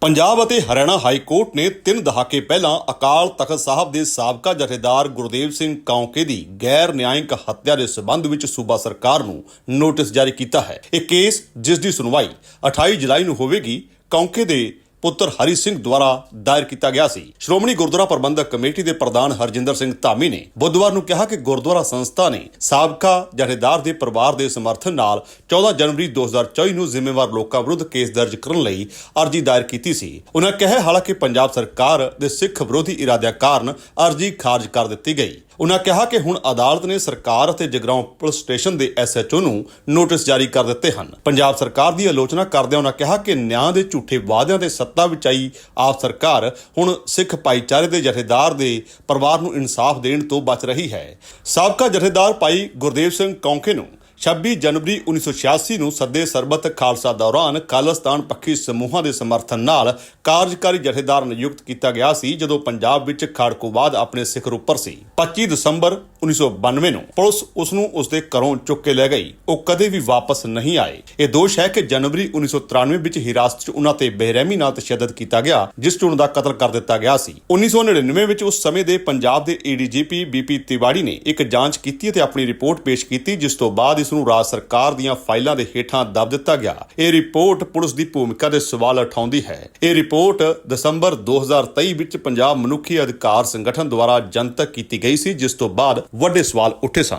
ਪੰਜਾਬ ਅਤੇ Haryana high court ਨੇ ਤਿੰਨ ਦਹਾਕੇ ਪਹਿਲਾਂ ਅਕਾਲ ਤਖਤ ਸਾਹਿਬ ਦੇ ਸਾਬਕਾ ਜਥੇਦਾਰ ਗੁਰਦੇਵ ਸਿੰਘ ਕੌਂਕੇ ਦੀ ਗੈਰ ਨਿਆਂਇਕ ਹੱਤਿਆ ਦੇ ਸਬੰਧ ਵਿੱਚ ਸੂਬਾ ਸਰਕਾਰ ਨੂੰ ਨੋਟਿਸ ਜਾਰੀ ਕੀਤਾ ਹੈ। ਇਹ ਕੇਸ, ਜਿਸ ਦੀ ਸੁਣਵਾਈ 28 ਜੁਲਾਈ ਨੂੰ ਹੋਵੇਗੀ, ਕੌਂਕੇ ਦੇ ਪੁੱਤਰ ਹਰੀ ਸਿੰਘ ਦੁਆਰਾ ਦਾਇਰ ਕੀਤਾ ਗਿਆ ਸੀ। ਸ਼੍ਰੋਮਣੀ ਗੁਰਦੁਆਰਾ ਪ੍ਰਬੰਧਕ ਕਮੇਟੀ ਦੇ ਪ੍ਰਧਾਨ ਹਰਜਿੰਦਰ ਸਿੰਘ ਧਾਮੀ ਨੇ ਬੁੱਧਵਾਰ ਨੂੰ ਕਿਹਾ ਕਿ ਗੁਰਦੁਆਰਾ ਸੰਸਥਾ ਨੇ ਸਾਬਕਾ ਜਥੇਦਾਰ ਦੇ ਪਰਿਵਾਰ ਦੇ ਸਮਰਥਨ ਨਾਲ 14 ਜਨਵਰੀ 2024 ਨੂੰ ਜ਼ਿੰਮੇਵਾਰ ਲੋਕਾਂ ਵਿਰੁੱਧ ਕੇਸ ਦਰਜ ਕਰਨ ਲਈ ਅਰਜ਼ੀ ਦਾਇਰ ਕੀਤੀ ਸੀ। ਉਹਨਾਂ ਕਿਹਾ ਹਾਲਾਂਕਿ ਪੰਜਾਬ ਸਰਕਾਰ ਦੇ ਸਿੱਖ ਵਿਰੋਧੀ ਇਰਾਦਿਆਂ ਕਾਰਨ ਅਰਜ਼ੀ ਖਾਰਜ ਕਰ ਦਿੱਤੀ ਗਈ। ਉਨ੍ਹਾਂ ਕਿਹਾ ਕਿ ਹੁਣ ਅਦਾਲਤ ਨੇ ਸਰਕਾਰ ਅਤੇ ਜਗਰਾਉਂ ਪੁਲਿਸ ਸਟੇਸ਼ਨ ਦੇ ਐਸਐਚਓ ਨੂੰ ਨੋਟਿਸ ਜਾਰੀ ਕਰ ਦਿੱਤੇ ਹਨ। ਪੰਜਾਬ ਸਰਕਾਰ ਦੀ ਆਲੋਚਨਾ ਕਰਦਿਆਂ ਉਨ੍ਹਾਂ ਕਿਹਾ ਕਿ ਨਿਆਂ ਦੇ ਝੂਠੇ ਵਾਅਦਿਆਂ ਤੇ ਸੱਤਾ ਵਿੱਚ ਆਈ ਆਪ ਸਰਕਾਰ ਹੁਣ ਸਿੱਖ ਭਾਈਚਾਰੇ ਦੇ ਜਥੇਦਾਰ ਦੇ ਪਰਿਵਾਰ ਨੂੰ ਇਨਸਾਫ ਦੇਣ ਤੋਂ ਬਚ ਰਹੀ ਹੈ। ਸਾਬਕਾ ਜਥੇਦਾਰ ਭਾਈ ਗੁਰਦੇਵ ਸਿੰਘ ਕੌਂਕੇ ਨੂੰ 26 ਜਨਵਰੀ 1986 ਨੂੰ ਸੱਦੇ ਸਰਬਤ ਖਾਲਸਾ ਦੌਰਾਨ ਖਾਲਿਸਤਾਨ ਪੱਖੀ ਸਮੂਹਾਂ ਦੇ ਸਮਰਥਨ ਨਾਲ ਕਾਰਜਕਾਰੀ ਜਥੇਦਾਰ ਨਿਯੁਕਤ ਕੀਤਾ ਗਿਆ ਸੀ, ਜਦੋਂ ਪੰਜਾਬ ਵਿੱਚ ਖਾੜਕੂਵਾਦ ਆਪਣੇ ਸਿਖਰ ਉੱਪਰ ਸੀ। 25 ਦਸੰਬਰ 1992 ਨੂੰ ਪੁਲਿਸ ਉਸ ਨੂੰ ਉਸ ਦੇ ਘਰੋਂ ਚੁੱਕ ਕੇ ਲੈ ਗਈ। ਉਹ ਕਦੇ ਵੀ ਵਾਪਸ ਨਹੀਂ ਆਏ। ਇਹ ਦੋਸ਼ ਹੈ ਕਿ ਜਨਵਰੀ 1993 ਵਿੱਚ ਹਿਰਾਸਤ 'ਚ ਉਹਨਾਂ ਤੇ ਬੇਰਹਿਮੀ ਨਾਲ ਤਸ਼ੱਦਦ ਕੀਤਾ ਗਿਆ, ਜਿਸ 'ਚ ਉਹਨਾਂ ਦਾ ਕਤਲ ਕਰ ਦਿੱਤਾ ਗਿਆ ਸੀ। 1999 ਵਿੱਚ ਉਸ ਸਮੇਂ ਦੇ ਪੰਜਾਬ ਦੇ ਏਡੀਜੀਪੀ ਬੀਪੀ ਤਿਵਾੜੀ ਨੇ ਇੱਕ ਜਾਂਚ ਕੀਤੀ ਅਤੇ ਆਪਣੀ ਰਿਪੋਰਟ ਪੇਸ਼ ਕੀਤੀ, ਜਿਸ ਤੋਂ ਬਾਅਦ ਇਸ ਨੂੰ ਰਾਜ ਸਰਕਾਰ ਦੀਆਂ ਫਾਈਲਾਂ ਦੇ ਹੇਠਾਂ ਦਬ ਦਿੱਤਾ ਗਿਆ। ਇਹ ਰਿਪੋਰਟ ਪੁਲਿਸ ਦੀ ਭੂਮਿਕਾ ਦੇ ਸਵਾਲ ਉਠਾਉਂਦੀ ਹੈ। ਇਹ ਰਿਪੋਰਟ ਦਸੰਬਰ 2023 ਵਿੱਚ ਪੰਜਾਬ ਮਨੁੱਖੀ ਅਧਿਕਾਰ ਸੰਗਠਨ ਦੁਆਰਾ ਜਨਤਕ ਕੀਤੀ ਗਈ ਸੀ, ਜਿਸ ਤੋਂ ਬਾਅਦ ਵੱਡੇ ਸਵਾਲ ਉੱਠੇ ਸਨ।